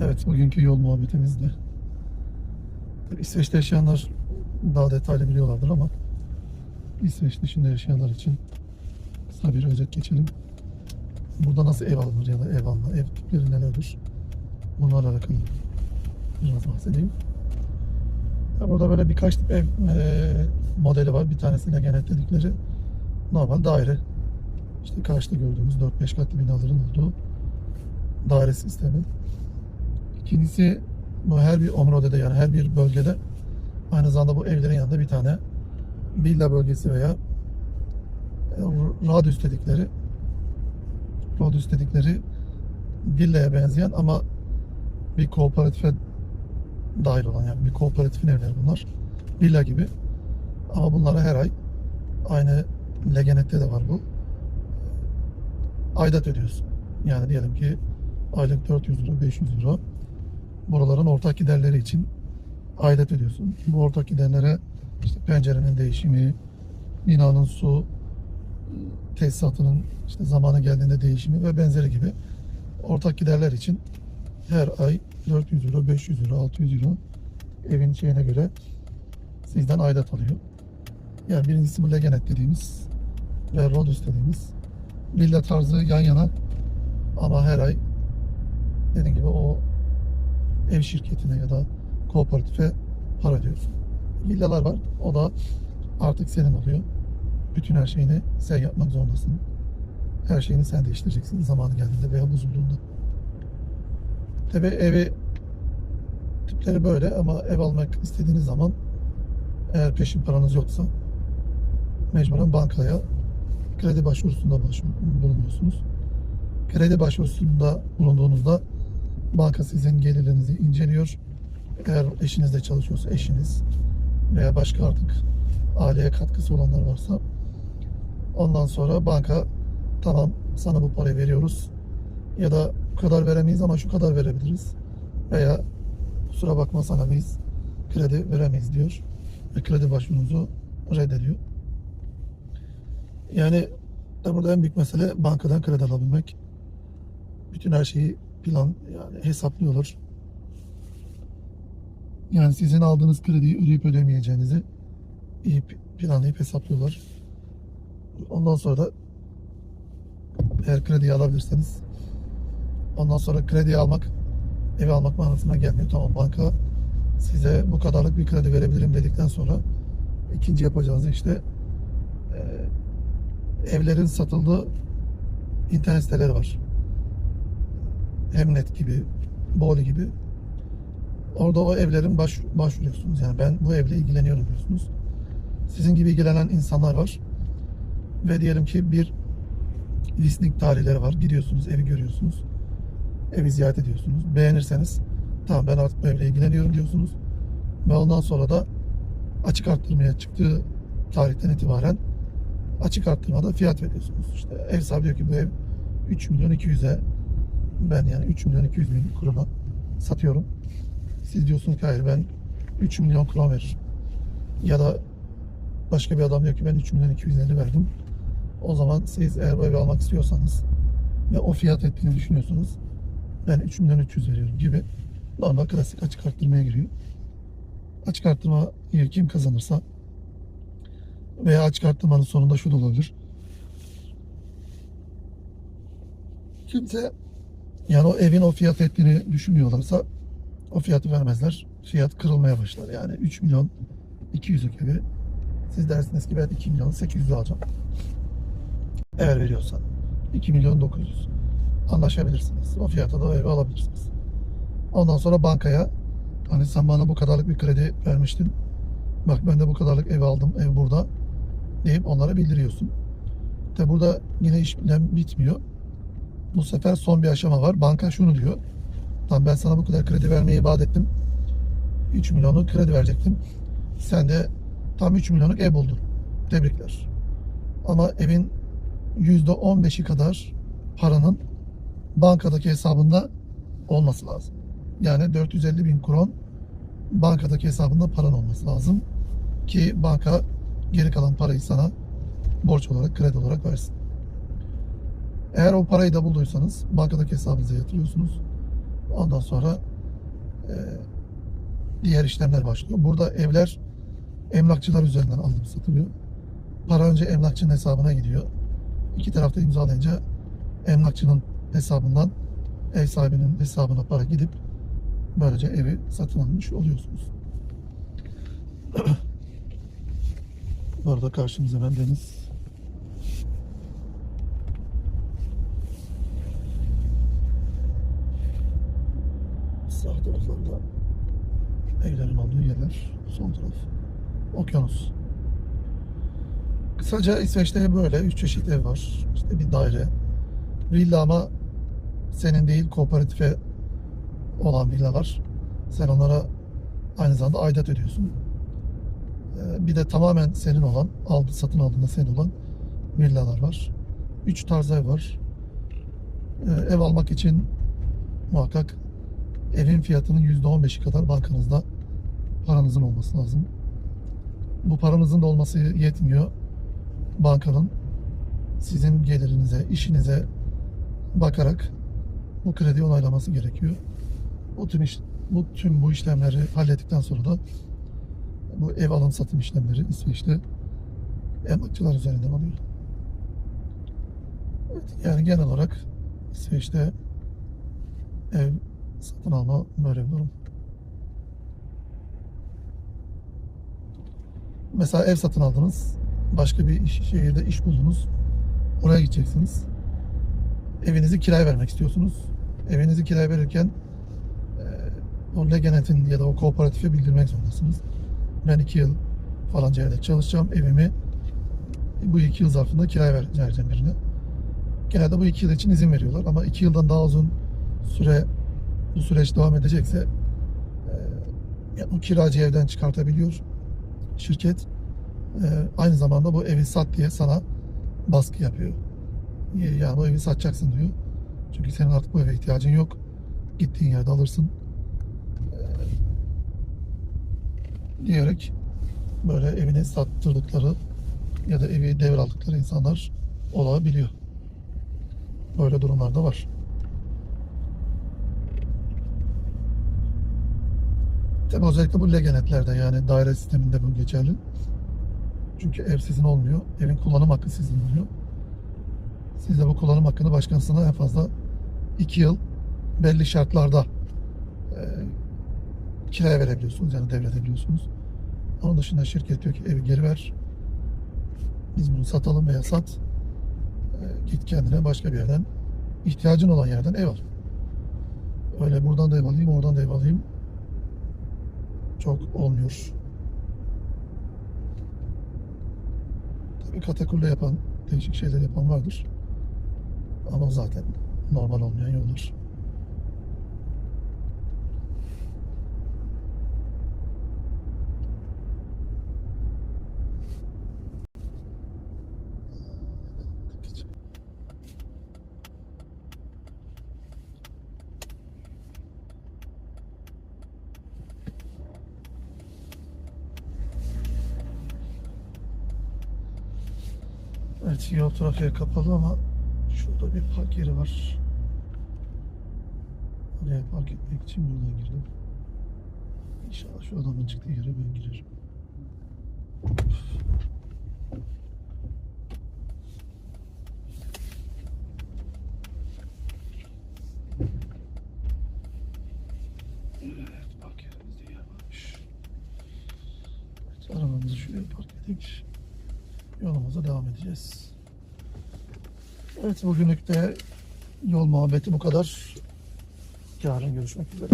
Evet, bugünkü yol muhabbetimizde. İsveç'te yaşayanlar daha detaylı biliyorlardır ama İsveç dışında yaşayanlar için kısa bir özet geçelim. Burada nasıl ev alınır ya da ev alma, ev tipleri nelerdir? Bunlarla alakalı biraz bahsedeyim. Burada böyle birkaç tip ev e, modeli var. Bir tanesiyle genelledikleri normal daire. İşte karşıda gördüğümüz 4-5 katlı binaların olduğu daire sistemi. İkincisi bu her bir omrodede yani her bir bölgede aynı zamanda bu evlerin yanında bir tane villa bölgesi veya e, radius dedikleri radius dedikleri villaya benzeyen ama bir kooperatife dahil olan yani bir kooperatifin evleri bunlar. Villa gibi. Ama bunlara her ay aynı Legenet'te de var bu. Aidat ödüyorsun. Yani diyelim ki aylık 400 lira, 500 lira buraların ortak giderleri için aidat ödüyorsun. Bu ortak giderlere işte pencerenin değişimi, binanın su tesisatının işte zamanı geldiğinde değişimi ve benzeri gibi ortak giderler için her ay 400 euro, 500 euro, 600 euro evin şeyine göre sizden aidat alıyor. Yani birincisi bu Legenet dediğimiz ve Rodus dediğimiz villa tarzı yan yana ama her ay dediğim gibi o ev şirketine ya da kooperatife para ödüyorsun. Villalar var. O da artık senin oluyor. Bütün her şeyini sen yapmak zorundasın. Her şeyini sen değiştireceksin zamanı geldiğinde veya bozulduğunda. Tabi evi tipleri böyle ama ev almak istediğiniz zaman eğer peşin paranız yoksa mecburen bankaya kredi başvurusunda başvur- bulunuyorsunuz. Kredi başvurusunda bulunduğunuzda banka sizin gelirlerinizi inceliyor. Eğer eşiniz de çalışıyorsa eşiniz veya başka artık aileye katkısı olanlar varsa ondan sonra banka tamam sana bu parayı veriyoruz ya da bu kadar veremeyiz ama şu kadar verebiliriz veya kusura bakma sana biz kredi veremeyiz diyor ve kredi başvurunuzu reddediyor. Yani burada en büyük mesele bankadan kredi alabilmek. Bütün her şeyi plan yani hesaplıyorlar. Yani sizin aldığınız krediyi ödeyip ödemeyeceğinizi iyi planlayıp hesaplıyorlar. Ondan sonra da eğer krediyi alabilirseniz ondan sonra kredi almak evi almak manasına gelmiyor. Tamam banka size bu kadarlık bir kredi verebilirim dedikten sonra ikinci yapacağınız işte e, evlerin satıldığı internet siteleri var. Hemnet gibi, Boli gibi. Orada o evlerin baş, başvuruyorsunuz. Yani ben bu evle ilgileniyorum diyorsunuz. Sizin gibi ilgilenen insanlar var. Ve diyelim ki bir listing tarihleri var. Gidiyorsunuz, evi görüyorsunuz. Evi ziyaret ediyorsunuz. Beğenirseniz tamam ben artık bu evle ilgileniyorum diyorsunuz. Ve ondan sonra da açık arttırmaya çıktığı tarihten itibaren açık arttırmada fiyat veriyorsunuz. İşte ev sahibi diyor ki bu ev 3 milyon 200'e ben yani 3 milyon 200 bin kuruna satıyorum. Siz diyorsunuz ki hayır ben 3 milyon kron veririm. Ya da başka bir adam diyor ki ben 3 milyon 250 verdim. O zaman siz eğer bu evi almak istiyorsanız ve o fiyat ettiğini düşünüyorsunuz ben 3 milyon 300 veriyorum gibi normal klasik açık arttırmaya giriyor. Açık arttırmayı kim kazanırsa veya açık arttırmanın sonunda şu da olabilir. Kimse yani o evin o fiyat ettiğini düşünmüyorlarsa o fiyatı vermezler. Fiyat kırılmaya başlar. Yani 3 milyon 200'lük evi siz dersiniz ki ben 2 milyon 800 alacağım. Eğer veriyorsan 2 milyon 900 anlaşabilirsiniz. O fiyata da evi alabilirsiniz. Ondan sonra bankaya hani sen bana bu kadarlık bir kredi vermiştin. Bak ben de bu kadarlık ev aldım. Ev burada deyip onlara bildiriyorsun. De burada yine işlem bitmiyor. Bu sefer son bir aşama var. Banka şunu diyor. Tamam ben sana bu kadar kredi vermeyi vaat ettim. 3 milyonluk kredi verecektim. Sen de tam 3 milyonluk ev buldun. Tebrikler. Ama evin %15'i kadar paranın bankadaki hesabında olması lazım. Yani 450 bin kron bankadaki hesabında paran olması lazım. Ki banka geri kalan parayı sana borç olarak, kredi olarak versin. Eğer o parayı da bulduysanız bankadaki hesabınıza yatırıyorsunuz. Ondan sonra e, diğer işlemler başlıyor. Burada evler emlakçılar üzerinden alınıp satılıyor. Para önce emlakçının hesabına gidiyor. İki tarafta imzalayınca emlakçının hesabından ev sahibinin hesabına para gidip böylece evi satın almış oluyorsunuz. Bu arada karşımızda ben deniz. Sağ taraflarda evlerin olduğu yerler. Son taraf okyanus. Kısaca İsveç'te böyle üç çeşit ev var. İşte bir daire. Villa ama senin değil kooperatife olan villalar. Sen onlara aynı zamanda aidat ödüyorsun. Ee, Bir de tamamen senin olan, aldı satın aldığında senin olan villalar var. Üç tarz ev var. Ee, Ev almak için muhakkak evin fiyatının %15'i kadar bankanızda paranızın olması lazım. Bu paranızın da olması yetmiyor. Bankanın sizin gelirinize, işinize bakarak bu kredi onaylaması gerekiyor. Bu tüm iş, bu tüm bu işlemleri hallettikten sonra da bu ev alım satım işlemleri İsveç'te emlakçılar üzerinden oluyor. Evet, yani genel olarak İsveç'te ev satın alma böyle bir durum. Mesela ev satın aldınız. Başka bir iş, şehirde iş buldunuz. Oraya gideceksiniz. Evinizi kiraya vermek istiyorsunuz. Evinizi kiraya verirken e, o Legenet'in ya da o kooperatife bildirmek zorundasınız. Ben iki yıl falanca yerde çalışacağım. Evimi bu iki yıl zarfında kiraya ver- vereceğim birine. Genelde bu iki yıl için izin veriyorlar. Ama iki yıldan daha uzun süre bu süreç devam edecekse e, yani o kiracı evden çıkartabiliyor şirket. E, aynı zamanda bu evi sat diye sana baskı yapıyor. E, Yani bu evi satacaksın diyor. Çünkü senin artık bu eve ihtiyacın yok. Gittiğin yerde alırsın. E, diyerek böyle evini sattırdıkları ya da evi devraldıkları insanlar olabiliyor. Böyle durumlar da var. Tabii özellikle bu legenetlerde yani daire sisteminde bu geçerli. Çünkü ev sizin olmuyor. Evin kullanım hakkı sizin oluyor. Siz de bu kullanım hakkını başkasına en fazla 2 yıl belli şartlarda e, kiraya verebiliyorsunuz yani devredebiliyorsunuz. Onun dışında şirket diyor ki evi geri ver. Biz bunu satalım veya sat. E, git kendine başka bir yerden ihtiyacın olan yerden ev al. Öyle buradan da ev alayım, oradan da ev alayım çok olmuyor. Tabii katakulle yapan, değişik şeyler yapan vardır. Ama zaten normal olmayan yollar. Evet yol trafiğe kapalı ama şurada bir park yeri var. Oraya park etmek için buradan girdim. İnşallah şu adamın çıktığı yere ben girerim. Evet park yerimizde yer varmış. Evet, arabamızı şuraya park ettik yolumuza devam edeceğiz. Evet bugünlük de yol muhabbeti bu kadar. Yarın görüşmek üzere.